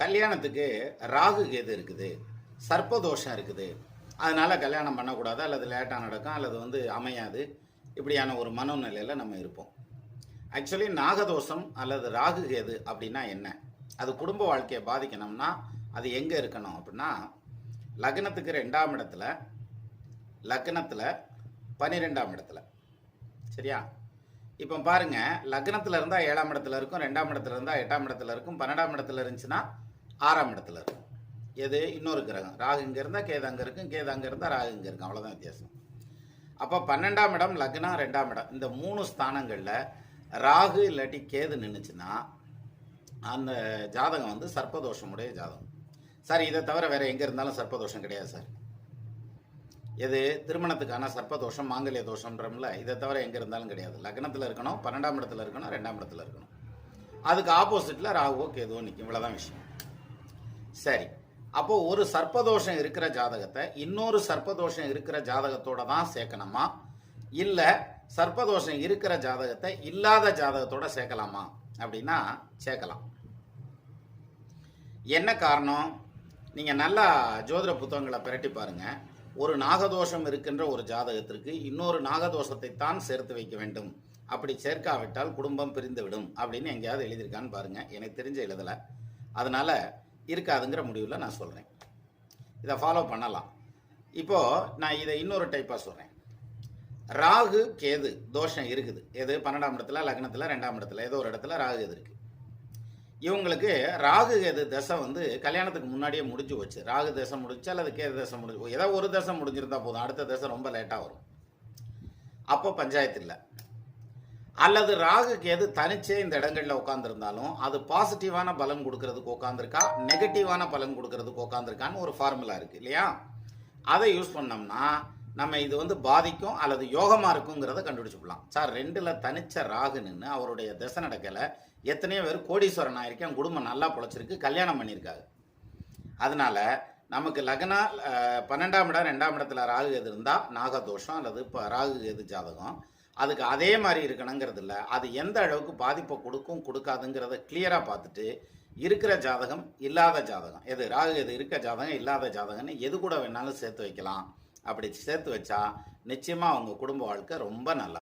கல்யாணத்துக்கு ராகு கேது இருக்குது. சர்ப்பதோஷம் இருக்குது. அதனால் கல்யாணம் பண்ணக்கூடாது அல்லது லேட்டாக நடக்கும் அல்லது வந்து அமையாது. இப்படியான ஒரு மனோநிலையில் நம்ம இருப்போம். ஆக்சுவலி நாகதோஷம் அல்லது ராகு கேது அப்படின்னா என்ன? அது குடும்ப வாழ்க்கையை பாதிக்கணும்னா அது எங்கே இருக்கணும் அப்படின்னா லக்னத்துக்கு ரெண்டாம் இடத்துல லக்னத்தில் பன்னிரெண்டாம் இடத்துல. சரியா? இப்போ பாருங்கள் லக்னத்தில் இருந்தால் ஏழாம் இடத்துல இருக்கும் ரெண்டாம் இடத்துல இருந்தால் எட்டாம் இடத்துல இருக்கும் பன்னெண்டாம் இடத்துல இருந்துச்சுன்னா ஆறாம் இடத்துல இருக்கும் எது? இன்னொரு கிரகம். ராகு இங்கே இருந்தால் கேது அங்கே இருக்கும் கேது அங்கே இருந்தால் ராகு இங்கே இருக்கும் அவ்வளோதான் வித்தியாசம். அப்போ பன்னெண்டாம் இடம் லக்னம் ரெண்டாம் இடம். இந்த மூணு ஸ்தானங்களில் ராகு இல்லாட்டி கேது நின்றுச்சுன்னா அந்த ஜாதகம் வந்து சர்ப்பதோஷமுடைய ஜாதகம். சார் இதை தவிர வேறு எங்கே இருந்தாலும் சர்ப்பதோஷம் கிடையாது சார். எது? திருமணத்துக்கான சர்ப்பதோஷம் மாங்கல்ய தோஷம்ன்றமில்ல இதை தவிர எங்கே இருந்தாலும் கிடையாது. லக்னத்தில் இருக்கணும் பன்னெண்டாம் இடத்துல இருக்கணும் ரெண்டாம் இடத்துல இருக்கணும். அதுக்கு ஆப்போசிட்டில் ராகுவோ கேதுவோ நிற்கும் இவ்வளோதான் விஷயம். சரி. அப்போ ஒரு சர்ப்பதோஷம் இருக்கிற ஜாதகத்தை இன்னொரு சர்ப்பதோஷம் இருக்கிற ஜாதகத்தோட தான் சேர்க்கணுமா? இல்லை சர்ப்பதோஷம் இருக்கிற ஜாதகத்தை இல்லாத ஜாதகத்தோட சேர்க்கலாமா? அப்படின்னா சேர்க்கலாம். என்ன காரணம்? நீங்கள் நல்லா ஜோதிட புத்தகங்களை பிரட்டி பாருங்க. ஒரு நாகதோஷம் இருக்கின்ற ஒரு ஜாதகத்திற்கு இன்னொரு நாகதோஷத்தை தான் சேர்த்து வைக்க வேண்டும். அப்படி சேர்க்காவிட்டால் குடும்பம் பிரிந்து விடும் அப்படின்னு எங்கேயாவது எழுதியிருக்கான்னு பாருங்க. எனக்கு தெரிஞ்ச எழுதலை. அதனால இருக்காதுங்கிற முடிவில் நான் சொல்கிறேன் இதை ஃபாலோ பண்ணலாம். இப்போது நான் இதை இன்னொரு டைப்பாக சொல்கிறேன் ராகு கேது தோஷம் இருக்குது. எது? பன்னெண்டாம் இடத்துல லக்னத்தில் ரெண்டாம் இடத்துல ஏதோ ஒரு இடத்துல ராகு இது இருக்குது இவங்களுக்கு ராகு கேது தசை வந்து கல்யாணத்துக்கு முன்னாடியே முடிஞ்சு வச்சு ராகு தசை முடிச்சு அல்லது கேது தசை முடிஞ்சு ஏதோ ஒரு தசை முடிஞ்சிருந்தா போதும். அடுத்த தசை ரொம்ப லேட்டாக வரும். அப்போ பஞ்சாயத்து இல்லை. அல்லது ராகு கேது தனிச்சே இந்த இடங்களில் உட்காந்துருந்தாலும் அது பாசிட்டிவான பலன் கொடுக்கறதுக்கு உட்காந்துருக்கா நெகட்டிவான பலன் கொடுக்கறதுக்கு உட்காந்துருக்கான்னு ஒரு ஃபார்முலா இருக்கு இல்லையா? அதை யூஸ் பண்ணோம்னா நம்ம இது வந்து பாதிக்கும் அல்லது யோகமாக இருக்குங்கிறத கண்டுபிடிச்சிக்கலாம் சார் ரெண்டில் தனிச்ச ராகு நின்று அவருடைய திசை நடக்கலை. எத்தனையோ பேர் கோடீஸ்வரன் ஆயிருக்கேன் குடும்பம் நல்லா பொழைச்சிருக்கு கல்யாணம் பண்ணியிருக்காரு. அதனால நமக்கு லக்னா பன்னெண்டாம் இடம் ரெண்டாம் இடத்துல ராகு எது இருந்தால் நாகதோஷம் அல்லது இப்போ ராகு எது ஜாதகம். அதுக்கு அதே மாதிரி இருக்கணுங்கிறது இல்லை அது எந்த அளவுக்கு பாதிப்பை கொடுக்கும் கொடுக்காதுங்கிறத கிளியராக பார்த்துட்டு இருக்கிற ஜாதகம் இல்லாத ஜாதகம். எது ராகு எது இருக்க ஜாதகம் இல்லாத ஜாதகம்னு எது கூட வேணாலும் சேர்த்து வைக்கலாம். அப்படி சேர்த்து வச்சா நிச்சயமாக அவங்க குடும்ப வாழ்க்கை ரொம்ப நல்லா